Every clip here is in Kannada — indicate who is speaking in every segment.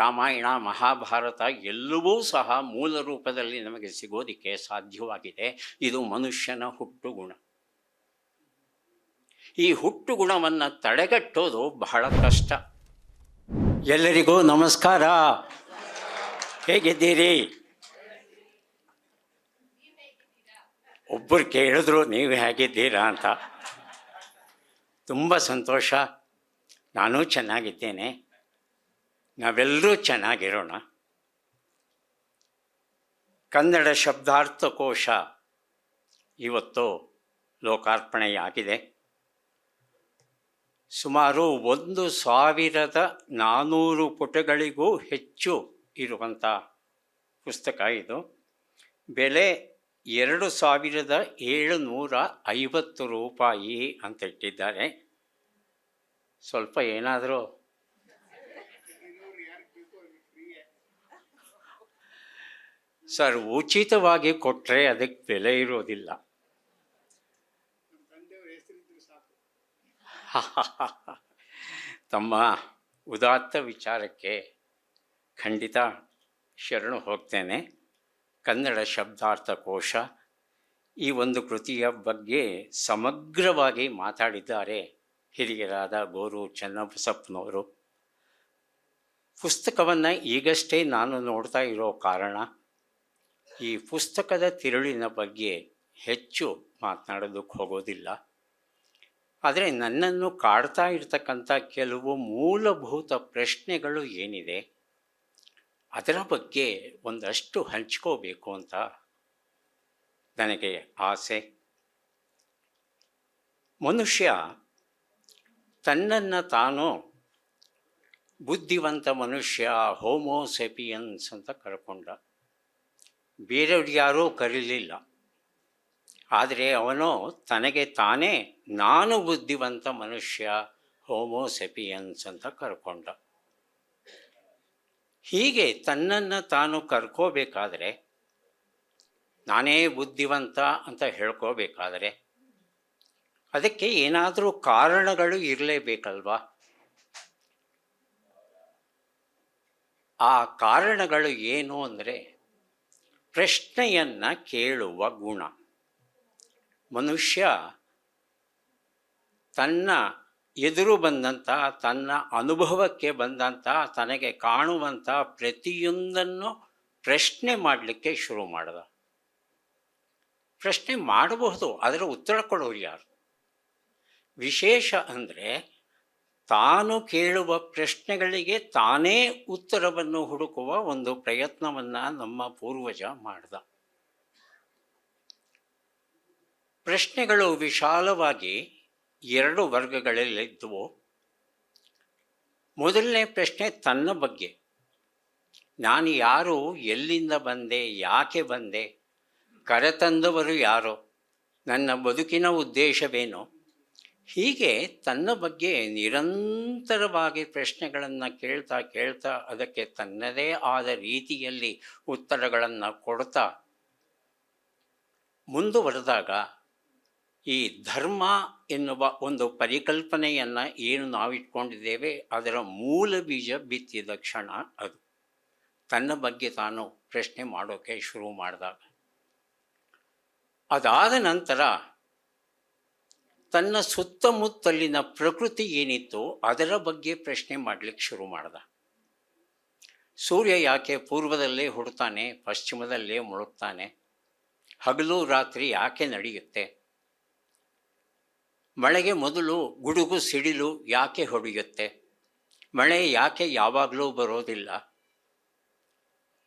Speaker 1: ರಾಮಾಯಣ, ಮಹಾಭಾರತ ಎಲ್ಲವೂ ಸಹ ಮೂಲ ರೂಪದಲ್ಲಿ ನಮಗೆ ಸಿಗೋದಿಕ್ಕೆ ಸಾಧ್ಯವಾಗಿದೆ. ಇದು ಮನುಷ್ಯನ ಹುಟ್ಟು ಗುಣ ಈ ಹುಟ್ಟು ಗುಣವನ್ನು ತಡೆಗಟ್ಟೋದು ಬಹಳ ಕಷ್ಟ. ಎಲ್ಲರಿಗೂ ನಮಸ್ಕಾರ. ಹೇಗಿದ್ದೀರಿ? ಒಬ್ಬರು ಕೇಳಿದ್ರು, ನೀವು ಹೇಗಿದ್ದೀರಾ? ಅಂತ. ತುಂಬ ಸಂತೋಷ. ನಾನು ಚೆನ್ನಾಗಿದ್ದೇನೆ. ನಾವೆಲ್ಲರೂ ಚೆನ್ನಾಗಿರೋಣ. ಕನ್ನಡ ಶಬ್ದಾರ್ಥಕೋಶ ಇವತ್ತು ಲೋಕಾರ್ಪಣೆಯಾಗಿದೆ. ಸುಮಾರು ಒಂದು ಸಾವಿರದ ನಾನ್ನೂರು ಪುಟಗಳಿಗೂ ಹೆಚ್ಚು ಇರುವಂಥ ಪುಸ್ತಕ ಇದು. ಬೆಲೆ ಎರಡು ಸಾವಿರದ ಏಳುನೂರ ಐವತ್ತು ರೂಪಾಯಿ ಅಂತ ಇಟ್ಟಿದ್ದಾರೆ. ಸ್ವಲ್ಪ ಏನಾದರೂ ಸರ್, ಉಚಿತವಾಗಿ ಕೊಟ್ಟರೆ ಅದಕ್ಕೆ ಬೆಲೆ ಇರೋದಿಲ್ಲ. ತಮ್ಮ ಉದಾತ್ತ ವಿಚಾರಕ್ಕೆ ಖಂಡಿತ ಶರಣು ಹೋಗ್ತೇನೆ. ಕನ್ನಡ ಶಬ್ದಾರ್ಥ ಕೋಶ ಈ ಒಂದು ಕೃತಿಯ ಬಗ್ಗೆ ಸಮಗ್ರವಾಗಿ ಮಾತಾಡಿದ್ದಾರೆ ಹಿರಿಯರಾದ ಗೋರು ಚನ್ನಬಸಪ್ಪನವರು. ಪುಸ್ತಕವನ್ನು ಈಗಷ್ಟೇ ನಾನು ನೋಡ್ತಾ ಇರೋ ಕಾರಣ ಈ ಪುಸ್ತಕದ ತಿರುಳಿನ ಬಗ್ಗೆ ಹೆಚ್ಚು ಮಾತನಾಡೋದಕ್ಕೆ ಹೋಗೋದಿಲ್ಲ. ಆದರೆ ನನ್ನನ್ನು ಕಾಡ್ತಾ ಇರ್ತಕ್ಕಂಥ ಕೆಲವು ಮೂಲಭೂತ ಪ್ರಶ್ನೆಗಳು ಏನಿದೆ? ಅದರ ಬಗ್ಗೆ ಒಂದಷ್ಟು ಹಂಚ್ಕೋಬೇಕು ಅಂತ ನನಗೆ ಆಸೆ. ಮನುಷ್ಯ ತನ್ನನ್ನು ತಾನು ಬುದ್ಧಿವಂತ ಮನುಷ್ಯ ಹೋಮೋಸೆಪಿಯನ್ಸ್ ಅಂತ ಕರ್ಕೊಂಡ. ಬೇರೆಯವ್ರು ಯಾರೂ ಕರೀಲಿಲ್ಲ. ಆದರೆ ಅವನು ತನಗೆ ತಾನೇ ನಾನು ಬುದ್ಧಿವಂತ ಮನುಷ್ಯ ಹೋಮೋಸೆಪಿಯನ್ಸ್ ಅಂತ ಕರ್ಕೊಂಡ. ಹೀಗೆ ತನ್ನನ್ನು ತಾನು ಕರ್ಕೋಬೇಕಾದರೆ, ನಾನೇ ಬುದ್ಧಿವಂತ ಅಂತ ಹೇಳ್ಕೋಬೇಕಾದರೆ, ಅದಕ್ಕೆ ಏನಾದರೂ ಕಾರಣಗಳು ಇರಲೇಬೇಕಲ್ವಾ? ಆ ಕಾರಣಗಳು ಏನು ಅಂದರೆ ಪ್ರಶ್ನೆಯನ್ನು ಕೇಳುವ ಗುಣ. ಮನುಷ್ಯ ತನ್ನ ಎದುರು ಬಂದಂಥ ತನ್ನ ಅನುಭವಕ್ಕೆ ಬಂದಂಥ ತನಗೆ ಕಾಣುವಂಥ ಪ್ರತಿಯೊಂದನ್ನು ಪ್ರಶ್ನೆ ಮಾಡಲಿಕ್ಕೆ ಶುರು ಮಾಡಿದ. ಪ್ರಶ್ನೆ ಮಾಡಬಹುದು ಅದರ ಉತ್ತರ ಕೊಡೋರು ಯಾರು? ವಿಶೇಷ ಅಂದರೆ ತಾನು ಕೇಳುವ ಪ್ರಶ್ನೆಗಳಿಗೆ ತಾನೇ ಉತ್ತರವನ್ನು ಹುಡುಕುವ ಒಂದು ಪ್ರಯತ್ನವನ್ನು ನಮ್ಮ ಪೂರ್ವಜ ಮಾಡಿದ. ಪ್ರಶ್ನೆಗಳು ವಿಶಾಲವಾಗಿ ಎರಡು ವರ್ಗಗಳಲ್ಲಿದ್ದುವು ಮೊದಲನೇ ಪ್ರಶ್ನೆ ತನ್ನ ಬಗ್ಗೆ. ನಾನು ಯಾರು, ಎಲ್ಲಿಂದ ಬಂದೆ, ಯಾಕೆ ಬಂದೆ, ಕರೆತಂದವರು ಯಾರು, ನನ್ನ ಬದುಕಿನ ಉದ್ದೇಶವೇನು? ಹೀಗೆ ತನ್ನ ಬಗ್ಗೆ ನಿರಂತರವಾಗಿ ಪ್ರಶ್ನೆಗಳನ್ನು ಕೇಳ್ತಾ ಕೇಳ್ತಾ ಅದಕ್ಕೆ ತನ್ನದೇ ಆದ ರೀತಿಯಲ್ಲಿ ಉತ್ತರಗಳನ್ನು ಕೊಡ್ತಾ ಮುಂದುವರೆದಾಗ ಈ ಧರ್ಮ ಎನ್ನುವ ಒಂದು ಪರಿಕಲ್ಪನೆಯನ್ನು ಏನು ನಾವಿಟ್ಕೊಂಡಿದ್ದೇವೆ, ಅದರ ಮೂಲ ಬೀಜ ಬಿತ್ತಿದ ಕ್ಷಣ ಅದು. ತನ್ನ ಬಗ್ಗೆ ತಾನು ಪ್ರಶ್ನೆ ಮಾಡೋಕ್ಕೆ ಶುರು ಮಾಡಿದಾಗ. ಅದಾದ ನಂತರ ತನ್ನ ಸುತ್ತಮುತ್ತಲಿನ ಪ್ರಕೃತಿ ಏನಿತ್ತು ಅದರ ಬಗ್ಗೆ ಪ್ರಶ್ನೆ ಮಾಡಲಿಕ್ಕೆ ಶುರು ಮಾಡ್ದ. ಸೂರ್ಯ ಯಾಕೆ ಪೂರ್ವದಲ್ಲೇ ಹುಡ್ತಾನೆ ಪಶ್ಚಿಮದಲ್ಲೇ ಮುಳುಗ್ತಾನೆ? ಹಗಲು ರಾತ್ರಿ ಯಾಕೆ ನಡೆಯುತ್ತೆ? ಮಳೆಗೆ ಮೊದಲು ಗುಡುಗು ಸಿಡಿಲು ಯಾಕೆ ಹೊಡೆಯುತ್ತೆ? ಮಳೆ ಯಾಕೆ ಯಾವಾಗಲೂ ಬರೋದಿಲ್ಲ?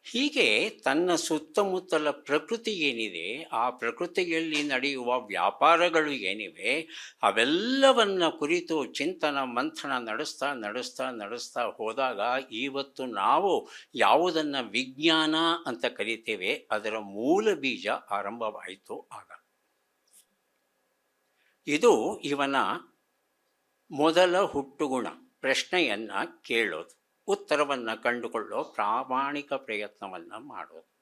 Speaker 1: ಹೀಗೆ ತನ್ನ ಸುತ್ತಮುತ್ತಲ ಪ್ರಕೃತಿ ಏನಿದೆ, ಆ ಪ್ರಕೃತಿಯಲ್ಲಿ ನಡೆಯುವ ವ್ಯಾಪಾರಗಳು ಏನಿವೆ, ಅವೆಲ್ಲವನ್ನ ಕುರಿತು ಚಿಂತನ, ಮಂಥನ ನಡೆಸ್ತಾ ನಡೆಸ್ತಾ ನಡೆಸ್ತಾ ಹೋದಾಗ ಇವತ್ತು ನಾವು ಯಾವುದನ್ನು ವಿಜ್ಞಾನ ಅಂತ ಕರಿತೇವೆ, ಅದರ ಮೂಲ ಬೀಜ ಆರಂಭವಾಯಿತು ಆಗ. ಇದು ಇವನ ಮೊದಲ ಹುಟ್ಟುಗುಣ, ಪ್ರಶ್ನೆಯನ್ನು ಕೇಳೋದು. ಉತ್ತರವನ್ನು ಕಂಡುಕೊಳ್ಳೋ ಪ್ರಾಮಾಣಿಕ ಪ್ರಯತ್ನವನ್ನು ಮಾಡೋದು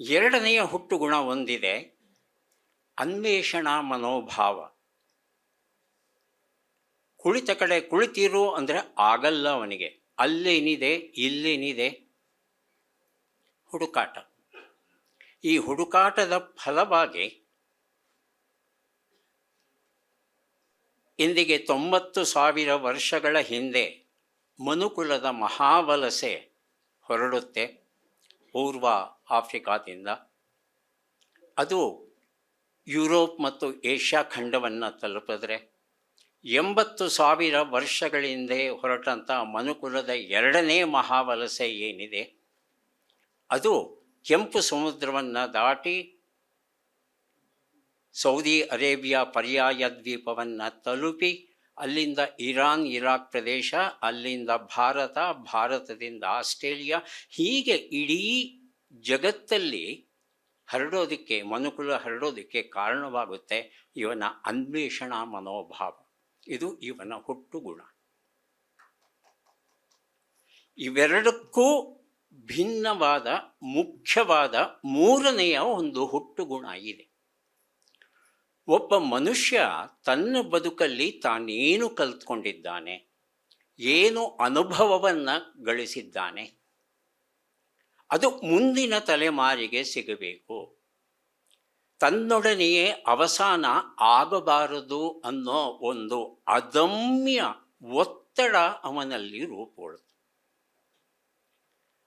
Speaker 1: ಎರಡನೆಯ ಹುಟ್ಟುಗುಣ ಒಂದಿದೆ, ಅನ್ವೇಷಣಾ ಮನೋಭಾವ. ಕುಳಿತ ಕಡೆ ಕುಳಿತಿರು ಅಂದರೆ ಆಗಲ್ಲ ಅವನಿಗೆ. ಅಲ್ಲೇನಿದೆ, ಇಲ್ಲೇನಿದೆ? ಹುಡುಕಾಟ. ಈ ಹುಡುಕಾಟದ ಫಲವಾಗಿ ಇಂದಿಗೆ ತೊಂಬತ್ತು ಸಾವಿರ ವರ್ಷಗಳ ಹಿಂದೆ ಮನುಕುಲದ ಮಹಾವಲಸೆ ಹೊರಡುತ್ತೆ ಪೂರ್ವ ಆಫ್ರಿಕಾದಿಂದ. ಅದು ಯುರೋಪ್ ಮತ್ತು ಏಷ್ಯಾ ಖಂಡವನ್ನು ತಲುಪಿದ್ರೆ ಎಂಬತ್ತು ಸಾವಿರ ವರ್ಷಗಳ ಹಿಂದೆ ಹೊರಟಂಥ ಮನುಕುಲದ ಎರಡನೇ ಮಹಾವಲಸೆ ಏನಿದೆ? ಅದು ಕೆಂಪು ಸಮುದ್ರವನ್ನು ದಾಟಿ ಸೌದಿ ಅರೇಬಿಯಾ ಪರ್ಯಾಯ ದ್ವೀಪವನ್ನು ತಲುಪಿ ಅಲ್ಲಿಂದ ಇರಾನ್, ಇರಾಕ್ ಪ್ರದೇಶ, ಅಲ್ಲಿಂದ ಭಾರತ, ಭಾರತದಿಂದ ಆಸ್ಟ್ರೇಲಿಯಾ, ಹೀಗೆ ಇಡೀ ಜಗತ್ತಲ್ಲಿ ಹರಡೋದಕ್ಕೆ, ಮನುಕುಲ ಹರಡೋದಕ್ಕೆ ಕಾರಣವಾಗುತ್ತೆ ಇವನ ಅನ್ವೇಷಣಾ ಮನೋಭಾವ. ಇದು ಇವನ ಹುಟ್ಟು ಗುಣ ಇವೆರಡಕ್ಕೂ ಭಿನ್ನವಾದ, ಮುಖ್ಯವಾದ ಮೂರನೆಯ ಒಂದು ಹುಟ್ಟುಗುಣ ಇದೆ. ಒಬ್ಬ ಮನುಷ್ಯ ತನ್ನ ಬದುಕಲ್ಲಿ ತಾನೇನು ಕಲ್ತ್ಕೊಂಡಿದ್ದಾನೆ? ಏನು ಅನುಭವವನ್ನು ಗಳಿಸಿದ್ದಾನೆ? ಅದು ಮುಂದಿನ ತಲೆಮಾರಿಗೆ ಸಿಗಬೇಕು. ತನ್ನೊಡನೆಯೇ ಅವಸಾನ ಆಗಬಾರದು ಅನ್ನೋ ಒಂದು ಅದಮ್ಯ ಒತ್ತಡ ಅವನಲ್ಲಿ ರೂಪುಗೊಳ್ಳುತ್ತೆ.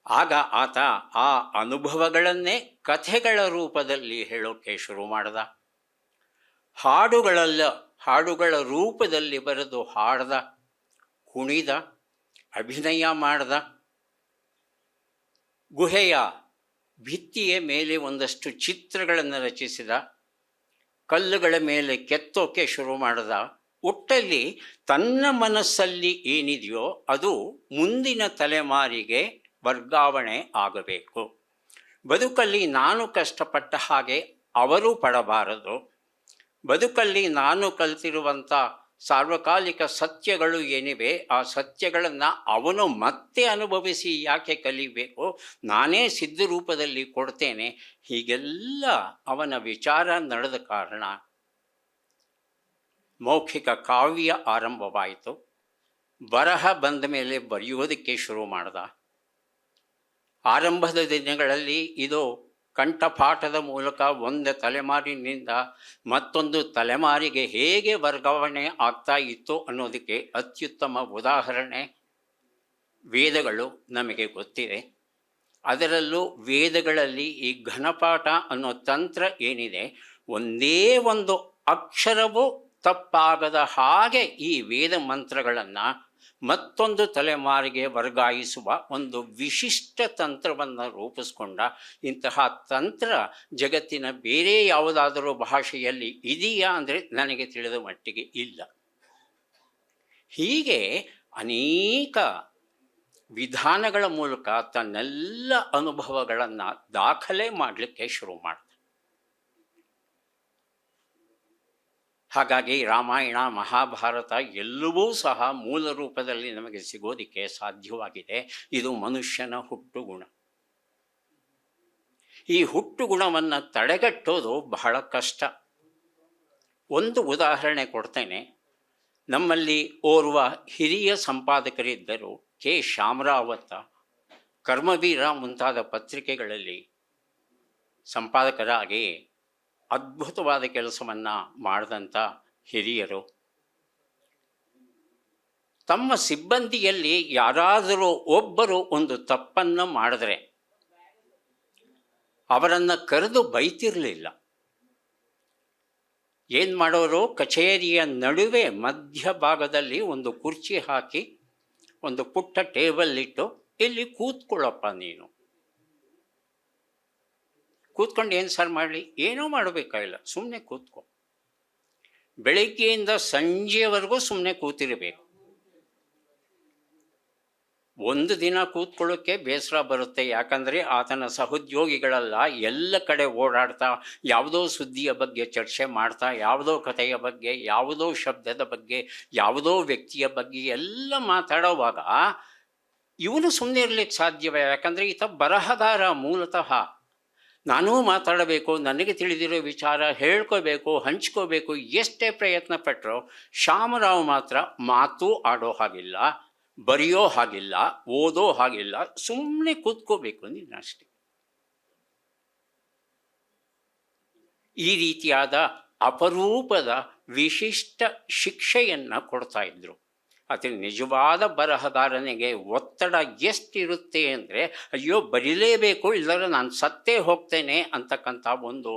Speaker 1: ಆಗ ಆತ ಆ ಅನುಭವಗಳನ್ನೇ ಕಥೆಗಳ ರೂಪದಲ್ಲಿ ಹೇಳೋಕೆ ಶುರು ಮಾಡ್ದ. ಹಾಡುಗಳಲ್ಲ, ಹಾಡುಗಳ ರೂಪದಲ್ಲಿ ಬರೆದು ಹಾಡ್ದ, ಕುಣಿದ, ಅಭಿನಯ ಮಾಡ್ದ. ಗುಹೆಯ ಭಿತ್ತಿಯ ಮೇಲೆ ಒಂದಷ್ಟು ಚಿತ್ರಗಳನ್ನು ರಚಿಸಿದ, ಕಲ್ಲುಗಳ ಮೇಲೆ ಕೆತ್ತೋಕೆ ಶುರು ಮಾಡಿದ. ಒಟ್ಟಲ್ಲಿ ತನ್ನ ಮನಸ್ಸಲ್ಲಿ ಏನಿದೆಯೋ ಅದು ಮುಂದಿನ ತಲೆಮಾರಿಗೆ ವರ್ಗಾವಣೆ ಆಗಬೇಕು. ಬದುಕಲ್ಲಿ ನಾನು ಕಷ್ಟಪಟ್ಟ ಹಾಗೆ ಅವರು ಪಡಬಾರದು. ಬದುಕಲ್ಲಿ ನಾನು ಕಲಿತಿರುವಂಥ ಸಾರ್ವಕಾಲಿಕ ಸತ್ಯಗಳು ಏನಿವೆ, ಆ ಸತ್ಯಗಳನ್ನು ಅವನು ಮತ್ತೆ ಅನುಭವಿಸಿ ಯಾಕೆ ಕಲಿಬೇಕು, ನಾನೇ ಸಿದ್ಧ ರೂಪದಲ್ಲಿ ಕೊಡ್ತೇನೆ, ಹೀಗೆಲ್ಲ ಅವನ ವಿಚಾರ ನಡೆದ ಕಾರಣ ಮೌಖಿಕ ಕಾವ್ಯ ಆರಂಭವಾಯಿತು. ಬರಹ ಬಂದ ಮೇಲೆ ಬರೆಯುವುದಕ್ಕೆ ಶುರು ಮಾಡ್ದ. ಆರಂಭದ ದಿನಗಳಲ್ಲಿ ಇದು ಕಂಠಪಾಠದ ಮೂಲಕ ಒಂದು ತಲೆಮಾರಿನಿಂದ ಮತ್ತೊಂದು ತಲೆಮಾರಿಗೆ ಹೇಗೆ ವರ್ಗಾವಣೆ ಆಗ್ತಾ ಇತ್ತು ಅನ್ನೋದಕ್ಕೆ ಅತ್ಯುತ್ತಮ ಉದಾಹರಣೆ ವೇದಗಳು ನಮಗೆ ಗೊತ್ತಿದೆ. ಅದರಲ್ಲೂ ವೇದಗಳಲ್ಲಿ ಈ ಘನಪಾಠ ಅನ್ನೋ ತಂತ್ರ ಏನಿದೆ, ಒಂದೇ ಒಂದು ಅಕ್ಷರವೂ ತಪ್ಪಾಗದ ಹಾಗೆ ಈ ವೇದ ಮಂತ್ರಗಳನ್ನು ಮತ್ತೊಂದು ತಲೆಮಾರಿಗೆ ವರ್ಗಾಯಿಸುವ ಒಂದು ವಿಶಿಷ್ಟ ತಂತ್ರವನ್ನು ರೂಪಿಸ್ಕೊಂಡ ಇಂತಹ ತಂತ್ರ ಜಗತ್ತಿನ ಬೇರೆ ಯಾವುದಾದರೂ ಭಾಷೆಯಲ್ಲಿ ಇದೆಯಾ ಅಂದರೆ ನನಗೆ ತಿಳಿದ ಮಟ್ಟಿಗೆ ಇಲ್ಲ. ಹೀಗೆ ಅನೇಕ ವಿಧಾನಗಳ ಮೂಲಕ ತನ್ನೆಲ್ಲ ಅನುಭವಗಳನ್ನು ದಾಖಲೆ ಮಾಡಲಿಕ್ಕೆ ಶುರು ಮಾಡಿದ ಹಾಗಾಗಿ ರಾಮಾಯಣ, ಮಹಾಭಾರತ ಎಲ್ಲವೂ ಸಹ ಮೂಲ ರೂಪದಲ್ಲಿ ನಮಗೆ ಸಿಗೋದಿಕ್ಕೆ ಸಾಧ್ಯವಾಗಿದೆ. ಇದು ಮನುಷ್ಯನ ಹುಟ್ಟು ಗುಣ ಈ ಹುಟ್ಟು ಗುಣವನ್ನು ತಡೆಗಟ್ಟೋದು ಬಹಳ ಕಷ್ಟ. ಒಂದು ಉದಾಹರಣೆ ಕೊಡ್ತೇನೆ. ನಮ್ಮಲ್ಲಿ ಓರ್ವ ಹಿರಿಯ ಸಂಪಾದಕರಿದ್ದರು, ಕೆ. ಶಾಮರಾವತ ಕರ್ಮವೀರ ಮುಂತಾದ ಪತ್ರಿಕೆಗಳಲ್ಲಿ ಸಂಪಾದಕರಾಗಿ ಅದ್ಭುತವಾದ ಕೆಲಸವನ್ನು ಮಾಡಿದಂಥ ಹಿರಿಯರು. ತಮ್ಮ ಸಿಬ್ಬಂದಿಯಲ್ಲಿ ಯಾರಾದರೂ ಒಬ್ಬರು ಒಂದು ತಪ್ಪನ್ನು ಮಾಡಿದ್ರೆ ಅವರನ್ನು ಕರೆದು ಬೈತಿರಲಿಲ್ಲ. ಏನು ಮಾಡೋರು? ಕಚೇರಿಯ ನಡುವೆ ಮಧ್ಯಭಾಗದಲ್ಲಿ ಒಂದು ಕುರ್ಚಿ ಹಾಕಿ, ಒಂದು ಪುಟ್ಟ ಟೇಬಲ್ ಇಟ್ಟು, ಇಲ್ಲಿ ಕೂತ್ಕೊಳ್ಳಪ್ಪ ನೀನು. ಕೂತ್ಕೊಂಡು ಏನು ಸರ್ ಮಾಡಲಿ? ಏನೂ ಮಾಡಬೇಕಾಗಿಲ್ಲ. ಸುಮ್ಮನೆ ಕೂತ್ಕೊ. ಬೆಳಗ್ಗೆಯಿಂದ ಸಂಜೆವರೆಗೂ ಸುಮ್ಮನೆ ಕೂತಿರಬೇಕು. ಒಂದು ದಿನ ಕೂತ್ಕೊಳ್ಳೋಕ್ಕೆ ಬೇಸರ ಬರುತ್ತೆ. ಯಾಕಂದರೆ ಆತನ ಸಹೋದ್ಯೋಗಿಗಳೆಲ್ಲ, ಎಲ್ಲ ಕಡೆ ಓಡಾಡ್ತಾ, ಯಾವುದೋ ಸುದ್ದಿಯ ಬಗ್ಗೆ ಚರ್ಚೆ ಮಾಡ್ತಾ, ಯಾವುದೋ ಕಥೆಯ ಬಗ್ಗೆ, ಯಾವುದೋ ಶಬ್ದದ ಬಗ್ಗೆ, ಯಾವುದೋ ವ್ಯಕ್ತಿಯ ಬಗ್ಗೆ ಎಲ್ಲ ಮಾತಾಡೋವಾಗ ಇವನು ಸುಮ್ಮನೆ ಇರಲಿಕ್ಕೆ ಸಾಧ್ಯವೇ? ಯಾಕಂದರೆ ಈತ ಬರಹಗಾರ ಮೂಲತಃ. ನಾನೂ ಮಾತಾಡಬೇಕು, ನನಗೆ ತಿಳಿದಿರೋ ವಿಚಾರ ಹೇಳ್ಕೋಬೇಕು, ಹಂಚ್ಕೋಬೇಕು, ಎಷ್ಟೇ ಪ್ರಯತ್ನ ಪಟ್ಟರು ಶ್ಯಾಮರಾವ್ ಮಾತ್ರ ಮಾತು ಆಡೋ ಹಾಗಿಲ್ಲ, ಬರೆಯೋ ಹಾಗಿಲ್ಲ, ಓದೋ ಹಾಗಿಲ್ಲ ಸುಮ್ಮನೆ ಕೂತ್ಕೋಬೇಕು ಅಂದಿನ ಈ ರೀತಿಯಾದ ಅಪರೂಪದ ವಿಶಿಷ್ಟ ಶಿಕ್ಷೆಯನ್ನು ಕೊಡ್ತಾ ಇದ್ರು. ಅತಿ ನಿಜವಾದ ಬರಹಗಾರನಿಗೆ ಒತ್ತಡ ಎಷ್ಟಿರುತ್ತೆ ಅಂದರೆ, ಅಯ್ಯೋ, ಬರೀಲೇಬೇಕು, ಇಲ್ಲದ್ರೆ ನಾನು ಸತ್ತೇ ಹೋಗ್ತೇನೆ ಅಂತಕ್ಕಂಥ ಒಂದು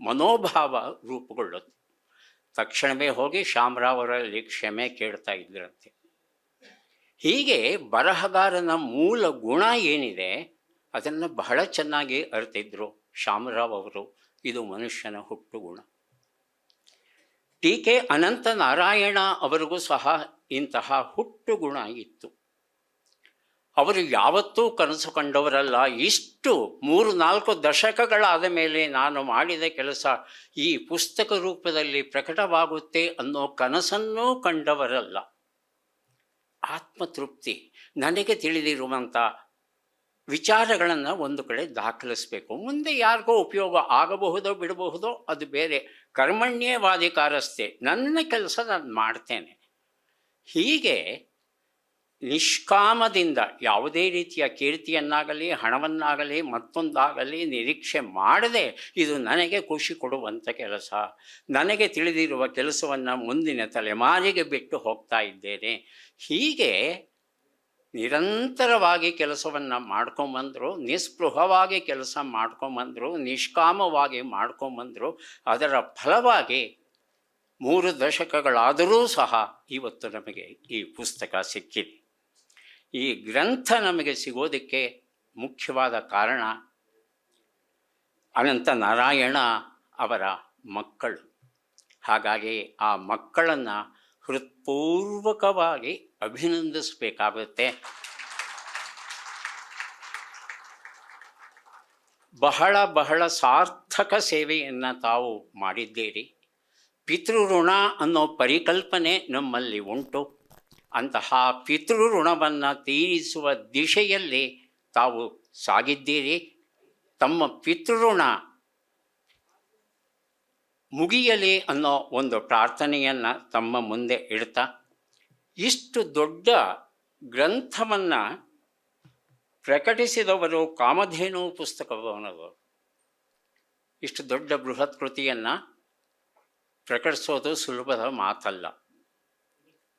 Speaker 1: ಮನೋಭಾವ ರೂಪುಗೊಳ್ಳುತ್ತೆ. ತಕ್ಷಣವೇ ಹೋಗಿ ಶ್ಯಾಮರಾವರಲ್ಲಿ ಕ್ಷಮೆ ಕೇಳ್ತಾ ಇದ್ರಂತೆ. ಹೀಗೆ ಬರಹಗಾರನ ಮೂಲ ಗುಣ ಏನಿದೆ, ಅದನ್ನು ಬಹಳ ಚೆನ್ನಾಗಿ ಅರ್ತಿದ್ರು ಶಾಮರಾವ್ ಅವರು. ಇದು ಮನುಷ್ಯನ ಹುಟ್ಟು ಗುಣ ಟೀಕೆ ಅನಂತ ನಾರಾಯಣ ಅವರಿಗೂ ಸಹ ಇಂತಹ ಹುಟ್ಟು ಗುಣ ಇತ್ತು. ಅವರು ಯಾವತ್ತೂ ಕನಸು ಕಂಡವರಲ್ಲ. ಇಷ್ಟು ಮೂರು ನಾಲ್ಕು ದಶಕಗಳಾದ ಮೇಲೆ ನಾನು ಮಾಡಿದ ಕೆಲಸ ಈ ಪುಸ್ತಕ ರೂಪದಲ್ಲಿ ಪ್ರಕಟವಾಗುತ್ತೆ ಅನ್ನೋ ಕನಸನ್ನೂ ಕಂಡವರಲ್ಲ. ಆತ್ಮತೃಪ್ತಿ. ನನಗೆ ತಿಳಿದಿರುವಂಥ ವಿಚಾರಗಳನ್ನು ಒಂದು ಕಡೆ ದಾಖಲಿಸಬೇಕು. ಮುಂದೆ ಯಾರಿಗೋ ಉಪಯೋಗ ಆಗಬಹುದೋ ಬಿಡಬಹುದೋ ಅದು ಬೇರೆ. ಕರ್ಮಣ್ಯವಾದಿಕಾರಸ್ಥೆ ನನ್ನ ಕೆಲಸ ನಾನು ಮಾಡ್ತೇನೆ. ಹೀಗೆ ನಿಷ್ಕಾಮದಿಂದ ಯಾವುದೇ ರೀತಿಯ ಕೀರ್ತಿಯನ್ನಾಗಲಿ, ಹಣವನ್ನಾಗಲಿ, ಮತ್ತೊಂದಾಗಲಿ ನಿರೀಕ್ಷೆ ಮಾಡದೆ ಇದು ನನಗೆ ಖುಷಿ ಕೊಡುವಂಥ ಕೆಲಸ. ನನಗೆ ತಿಳಿದಿರುವ ಕೆಲಸವನ್ನು ಮುಂದಿನ ತಲೆಮಾರಿಗೆ ಬಿಟ್ಟು ಹೋಗ್ತಾ ಇದ್ದೇನೆ. ಹೀಗೆ ನಿರಂತರವಾಗಿ ಕೆಲಸವನ್ನು ಮಾಡ್ಕೊಂಬಂದರು, ನಿಸ್ಪೃಹವಾಗಿ ಕೆಲಸ ಮಾಡ್ಕೊಂಬಂದರು, ನಿಷ್ಕಾಮವಾಗಿ ಮಾಡ್ಕೊಂಬಂದರು, ಅದರ ಫಲವಾಗಿ ಮೂರು ದಶಕಗಳಾದರೂ ಸಹ ಇವತ್ತು ನಮಗೆ ಈ ಪುಸ್ತಕ ಸಿಕ್ಕಿದೆ. ಈ ಗ್ರಂಥ ನಮಗೆ ಸಿಗೋದಕ್ಕೆ ಮುಖ್ಯವಾದ ಕಾರಣ ಅನಂತ ನಾರಾಯಣ ಅವರ ಮಕ್ಕಳು. ಹಾಗಾಗಿ ಆ ಮಕ್ಕಳನ್ನು ಹೃತ್ಪೂರ್ವಕವಾಗಿ ಅಭಿನಂದಿಸಬೇಕಾಗುತ್ತೆ. ಬಹಳ ಬಹಳ ಸಾರ್ಥಕ ಸೇವೆಯನ್ನು ತಾವು ಮಾಡಿದ್ದೀರಿ. ಪಿತೃಋಣ ಅನ್ನೋ ಪರಿಕಲ್ಪನೆ ನಮ್ಮಲ್ಲಿ ಉಂಟು. ಅಂತಹ ಪಿತೃಋಣವನ್ನು ತೀರಿಸುವ ದಿಶೆಯಲ್ಲಿ ತಾವು ಸಾಗಿದ್ದೀರಿ. ತಮ್ಮ ಪಿತೃಋಣ ಮುಗಿಯಲಿ ಅನ್ನೋ ಒಂದು ಪ್ರಾರ್ಥನೆಯನ್ನು ತಮ್ಮ ಮುಂದೆ ಇಡ್ತಾ. ಇಷ್ಟು ದೊಡ್ಡ ಗ್ರಂಥವನ್ನು ಪ್ರಕಟಿಸಿದವರು ಕಾಮಧೇನು ಪುಸ್ತಕವನವರು ಇಷ್ಟು ದೊಡ್ಡ ಬೃಹತ್ ಕೃತಿಯನ್ನು ಪ್ರಕಟಿಸೋದು ಸುಲಭದ ಮಾತಲ್ಲ.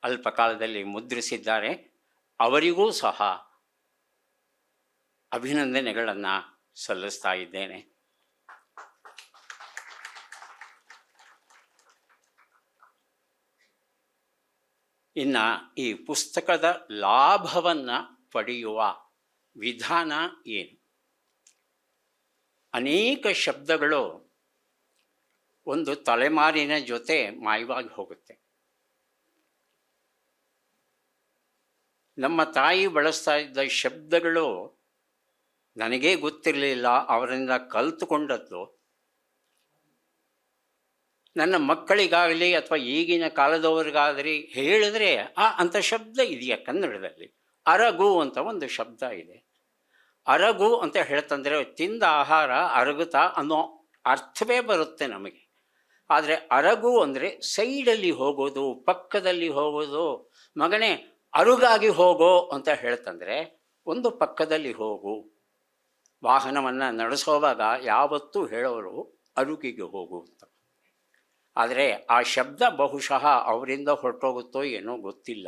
Speaker 1: ಅಲ್ಪ ಕಾಲದಲ್ಲಿ ಮುದ್ರಿಸಿದ್ದಾರೆ. ಅವರಿಗೂ ಸಹ ಅಭಿನಂದನೆಗಳನ್ನು ಸಲ್ಲಿಸ್ತಾ ಇದ್ದೇನೆ. ಇನ್ನು ಈ ಪುಸ್ತಕದ ಲಾಭವನ್ನು ಪಡೆಯುವ ವಿಧಾನ ಏನು? ಅನೇಕ ಶಬ್ದಗಳು ಒಂದು ತಲೆಮಾರಿನ ಜೊತೆ ಮಾಯವಾಗಿ ಹೋಗುತ್ತೆ. ನಮ್ಮ ತಾಯಿ ಬಳಸ್ತಾ ಇದ್ದ ಶಬ್ದಗಳು ನನಗೇ ಗೊತ್ತಿರಲಿಲ್ಲ, ಅವರಿಂದ ಕಲ್ತುಕೊಂಡದ್ದು. ನನ್ನ ಮಕ್ಕಳಿಗಾಗಲಿ ಅಥವಾ ಈಗಿನ ಕಾಲದವರಿಗಾಗಲಿ ಹೇಳಿದ್ರೆ ಆ ಅಂಥ ಶಬ್ದ ಇದೆಯಾ ಕನ್ನಡದಲ್ಲಿ? ಅರಗು ಅಂತ ಒಂದು ಶಬ್ದ ಇದೆ. ಅರಗು ಅಂತ ಹೇಳ್ತಂದ್ರೆ ತಿಂದ ಆಹಾರ, ಅರಗುತ್ತಾ ಅನ್ನೋ ಅರ್ಥವೇ ಬರುತ್ತೆ ನಮಗೆ. ಆದರೆ ಅರಗು ಅಂದರೆ ಸೈಡಲ್ಲಿ ಹೋಗೋದು, ಪಕ್ಕದಲ್ಲಿ ಹೋಗೋದು. ಮಗನೇ, ಅರುಗಾಗಿ ಹೋಗೋ ಅಂತ ಹೇಳ್ತಂದರೆ ಒಂದು ಪಕ್ಕದಲ್ಲಿ ಹೋಗು. ವಾಹನವನ್ನು ನಡೆಸೋವಾಗ ಯಾವತ್ತೂ ಹೇಳೋರು ಅರುಗಿಗೆ ಹೋಗು ಅಂತ. ಆದರೆ ಆ ಶಬ್ದ ಬಹುಶಃ ಅವರಿಂದ ಹೊರಟೋಗುತ್ತೋ ಏನೋ ಗೊತ್ತಿಲ್ಲ.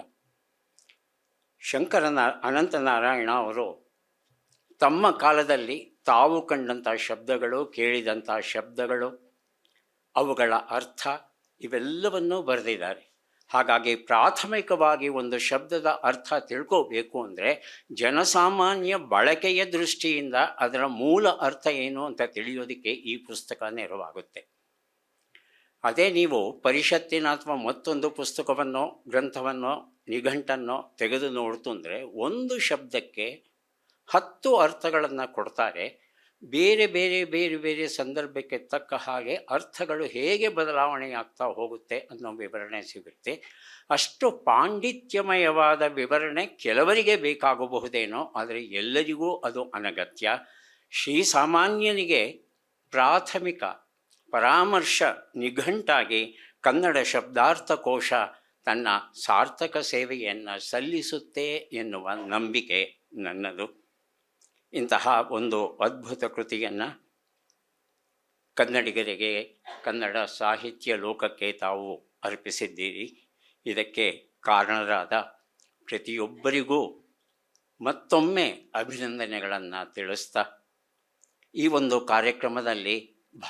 Speaker 1: ಶಂಕರನ, ಅನಂತನಾರಾಯಣ ಅವರು ತಮ್ಮ ಕಾಲದಲ್ಲಿ ತಾವು ಕಂಡಂಥ ಶಬ್ದಗಳು ಕೇಳಿದಂಥ ಶಬ್ದಗಳು ಅವುಗಳ ಅರ್ಥ ಇವೆಲ್ಲವನ್ನೂ ಬರೆದಿದ್ದಾರೆ. ಹಾಗಾಗಿ ಪ್ರಾಥಮಿಕವಾಗಿ ಒಂದು ಶಬ್ದದ ಅರ್ಥ ತಿಳ್ಕೋಬೇಕು ಅಂದರೆ ಜನಸಾಮಾನ್ಯ ಬಳಕೆಯ ದೃಷ್ಟಿಯಿಂದ ಅದರ ಮೂಲ ಅರ್ಥ ಏನು ಅಂತ ತಿಳಿಯೋದಕ್ಕೆ ಈ ಪುಸ್ತಕ ನೆರವಾಗುತ್ತೆ. ಅದೇ ನೀವು ಪರಿಷತ್ತಿನ ಅಥವಾ ಮತ್ತೊಂದು ಪುಸ್ತಕವನ್ನು, ಗ್ರಂಥವನ್ನು ನಿಘಂಟನ್ನು ತೆಗೆದು ನೋಡ್ತು ಅಂದರೆ ಒಂದು ಶಬ್ದಕ್ಕೆ ಹತ್ತು ಅರ್ಥಗಳನ್ನು ಕೊಡ್ತಾರೆ. ಬೇರೆ ಬೇರೆ ಬೇರೆ ಬೇರೆ ಸಂದರ್ಭಕ್ಕೆ ತಕ್ಕ ಹಾಗೆ ಅರ್ಥಗಳು ಹೇಗೆ ಬದಲಾವಣೆಯಾಗ್ತಾ ಹೋಗುತ್ತೆ ಅನ್ನೋ ವಿವರಣೆ ಸಿಗುತ್ತೆ. ಅಷ್ಟು ಪಾಂಡಿತ್ಯಮಯವಾದ ವಿವರಣೆ ಕೆಲವರಿಗೆ ಬೇಕಾಗಬಹುದೇನೋ, ಆದರೆ ಎಲ್ಲರಿಗೂ ಅದು ಅನಗತ್ಯ. ಶ್ರೀಸಾಮಾನ್ಯನಿಗೆ ಪ್ರಾಥಮಿಕ ಪರಾಮರ್ಶ ನಿಘಂಟಾಗಿ ಕನ್ನಡ ಶಬ್ದಾರ್ಥಕೋಶ ತನ್ನ ಸಾರ್ಥಕ ಸೇವೆಯನ್ನು ಸಲ್ಲಿಸುತ್ತೆ ಎನ್ನುವ ನಂಬಿಕೆ ನನ್ನದು. ಇಂತಹ ಒಂದು ಅದ್ಭುತ ಕೃತಿಯನ್ನು ಕನ್ನಡಿಗರಿಗೆ, ಕನ್ನಡ ಸಾಹಿತ್ಯ ಲೋಕಕ್ಕೆ ತಾವು ಅರ್ಪಿಸಿದ್ದೀರಿ. ಇದಕ್ಕೆ ಕಾರಣರಾದ ಪ್ರತಿಯೊಬ್ಬರಿಗೂ ಮತ್ತೊಮ್ಮೆ ಅಭಿನಂದನೆಗಳನ್ನು ತಿಳಿಸ್ತಾ, ಈ ಒಂದು ಕಾರ್ಯಕ್ರಮದಲ್ಲಿ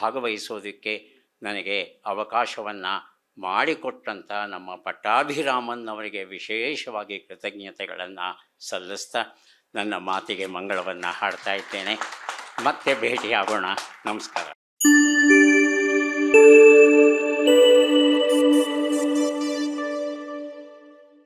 Speaker 1: ಭಾಗವಹಿಸೋದಕ್ಕೆ ನನಗೆ ಅವಕಾಶವನ್ನು ಮಾಡಿಕೊಟ್ಟಂಥ ನಮ್ಮ ಪಟ್ಟಾಭಿರಾಮನ್ ಅವರಿಗೆ ವಿಶೇಷವಾಗಿ ಕೃತಜ್ಞತೆಗಳನ್ನು ಸಲ್ಲಿಸ್ತಾ ನನ್ನ ಮಾತಿಗೆ ಮಂಗಳವನ್ನು ಹಾಡ್ತಾ ಇದ್ದೇನೆ. ಮತ್ತೆ ಭೇಟಿಯಾಗೋಣ. ನಮಸ್ಕಾರ.